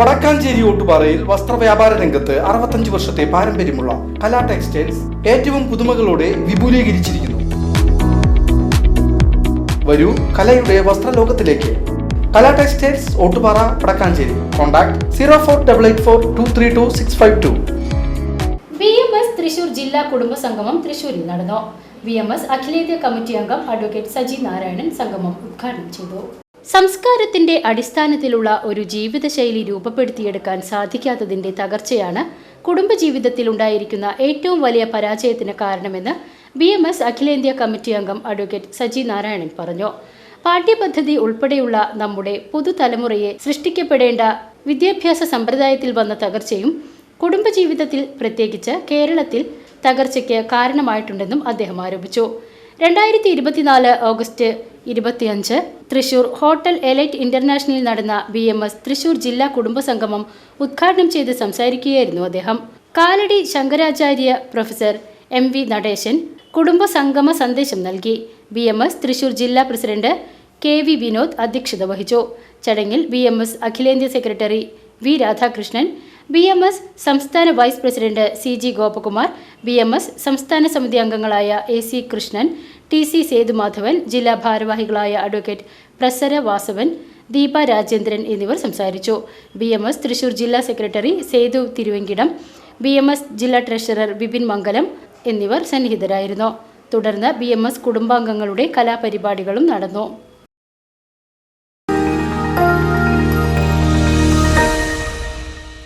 വടക്കാഞ്ചേരി ഓട്ടുപാറയിൽ വസ്ത്രവ്യാപാര രംഗത്ത് അറുപത്തഞ്ച് വർഷത്തെ പാരമ്പര്യമുള്ള കലാ ടെക്സ്റ്റൈൽസ് ഏറ്റവും പുതുമകളോടെ വിപുലീകരിച്ചിരിക്കുന്നു. വരൂ കലയുടെ വസ്ത്രലോകത്തിലേക്ക്. Kala textiles Ottupara Vadakkanchery. Contact zero four double eight four two three two six five two. B M S Thrissur ജില്ലാ കുടുംബ സംഗമം തൃശൂരിൽ നടന്നു. ബി എം എസ് അഖിലേന്ത്യാ കമ്മിറ്റി അംഗം അഡ്വക്കേറ്റ് സജി നാരായണൻ സംഗമം ഉദ്ഘാടനം ചെയ്തു. സംസ്കാരത്തിന്റെ അടിസ്ഥാനത്തിലുള്ള ഒരു ജീവിതശൈലി രൂപപ്പെടുത്തിയെടുക്കാൻ സാധിക്കാത്തതിന്റെ തകർച്ചയാണ് കുടുംബജീവിതത്തിൽ ഉണ്ടായിരിക്കുന്ന ഏറ്റവും വലിയ പരാജയത്തിന് കാരണമെന്ന് ബി എം എസ് അഖിലേന്ത്യാ കമ്മിറ്റി അംഗം അഡ്വക്കേറ്റ് സജി നാരായണൻ പറഞ്ഞു. പാഠ്യപദ്ധതി ഉൾപ്പെടെയുള്ള നമ്മുടെ പുതുതലമുറയെ സൃഷ്ടിക്കപ്പെടേണ്ട വിദ്യാഭ്യാസ സമ്പ്രദായത്തിൽ വന്ന തകർച്ചയും കുടുംബജീവിതത്തിൽ പ്രത്യേകിച്ച് കേരളത്തിൽ തകർച്ചയ്ക്ക് കാരണമായിട്ടുണ്ടെന്നും അദ്ദേഹം ആരോപിച്ചു. രണ്ടായിരത്തി ഇരുപത്തിനാല് ഓഗസ്റ്റ് ഇരുപത്തിയഞ്ച്. തൃശൂർ ഹോട്ടൽ എലൈറ്റ് ഇന്റർനാഷണലിൽ നടന്ന ബി എം എസ് തൃശൂർ ജില്ലാ കുടുംബസംഗമം ഉദ്ഘാടനം ചെയ്ത് സംസാരിക്കുകയായിരുന്നു അദ്ദേഹം. Kalady Shankaracharya professor M V Natesan കുടുംബസംഗമ സന്ദേശം നൽകി. ബി എം എസ് തൃശൂർ ജില്ലാ പ്രസിഡന്റ് കെ വി വിനോദ് അധ്യക്ഷത വഹിച്ചു. ചടങ്ങിൽ ബി എം എസ് അഖിലേന്ത്യാ secretary V Radhakrishnan B M S സംസ്ഥാന vice president C G Gopakumar B M S സംസ്ഥാന സമിതി അംഗങ്ങളായ A C Krishnan T C Sethumadhavan ജില്ലാ ഭാരവാഹികളായ അഡ്വക്കേറ്റ് പ്രസര വാസവൻ ദീപ രാജേന്ദ്രൻ എന്നിവർ സംസാരിച്ചു. ബി എം എസ് തൃശൂർ ജില്ലാ secretary Sethu Thiruvankidam B M S ജില്ലാ ട്രഷറർ ബിപിൻ മംഗലം എന്നിവർ സന്നിഹിതരായിരുന്നു. തുടർന്ന് ബി എം എസ് കുടുംബാംഗങ്ങളുടെ കലാപരിപാടികളും നടന്നു.